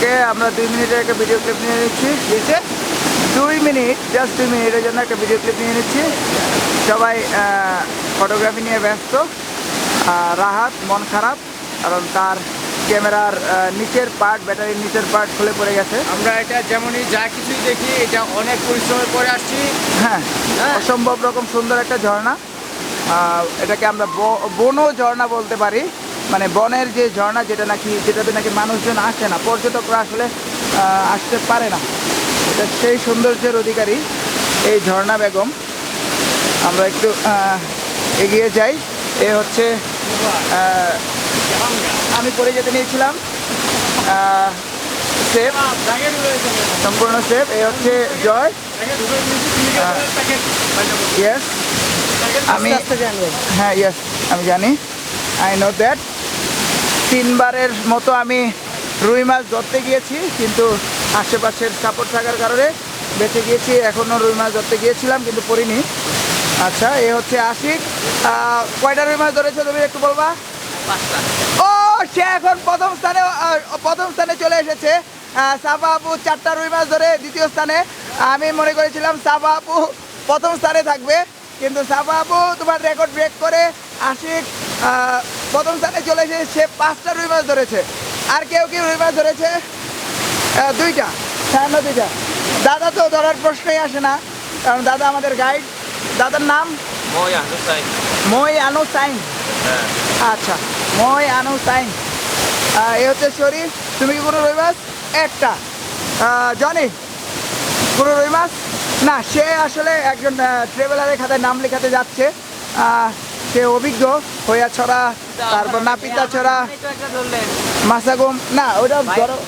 কে আমরা দুই মিনিটের একটা ভিডিও ক্লিপ নিয়ে নিচ্ছি। দিয়েছে দুই মিনিট জাস্ট দুই মিনিটের জন্য একটা ভিডিও ক্লিপ নিয়ে নিচ্ছি। সবাই ফটোগ্রাফি নিয়ে ব্যস্ত। রাহাত মন খারাপ কারণ তার ক্যামেরার নিচের পার্ট ব্যাটারির নিচের পার্ট খুলে পড়ে গেছে। আমরা এটা যেমনই যা কিছুই দেখি এটা অনেক পরিশ্রমের পরে আসছি। হ্যাঁ হ্যাঁ। অসম্ভব রকম সুন্দর একটা ঝর্ণা। এটাকে আমরা বনো ঝর্ণা বলতে পারি। মানে বনের যে ঝর্ণা যেটা নাকি যেটাতে নাকি মানুষজন আসে না পর্যটকরা আসলে আসতে পারে না। এটা সেই সৌন্দর্যের অধিকারী এই ঝর্ণা বেগম। আমরা একটু এগিয়ে যাই। এ হচ্ছে আমি পরে যেতে নিয়েছিলাম। সেফ সম্পূর্ণ সেফ। এ হচ্ছে জয়। ইয়েস আমি হ্যাঁ ইয়েস আমি জানি। আই নো দ্যাট তিনবারের মতো আমি রুই মাছ ধরতে গিয়েছি কিন্তু আশেপাশের সাপোর্ট থাকার কারণে বেঁচে গিয়েছি এখনও রুই মাছ ধরতে গিয়েছিলাম কিন্তু পড়িনি। আচ্ছা এ হচ্ছে আশিক। কয়টা রুই মাছ ধরেছো তুমি একটু বলবা? ও সে এখন প্রথম স্থানে প্রথম স্থানে চলে এসেছে। সাফা আপু চারটা রুই মাছ ধরে দ্বিতীয় স্থানে। আমি মনে করেছিলাম সাফা আপু প্রথম স্থানে থাকবে কিন্তু সাফা আপু তোমার রেকর্ড ব্রেক করে আশিক প্রথম স্থানে চলে এসে সে পাঁচটা রুই মাছ ধরেছে। আর কেউ কেউ রুই মাছ ধরেছে দুইটা সামান্য দুইটা। দাদা তো ধরার প্রশ্নই আসে না কারণ দাদা আমাদের গাইড দাদার নাম? মই আনু সাইন আচ্ছা মই আনু সাইন এ হচ্ছে শরীফ তুমি কি কোনো রুই মাছ? একটা। জনি কোনো রুই মাছ? না সে আসলে একজন ট্রেভেলারের খাতায় নাম লেখাতে যাচ্ছে। সে অভিজ্ঞ? হইয়া ছড়া তারপর নাপিতা ছড়া মাসাগুম না ওটা ধরো।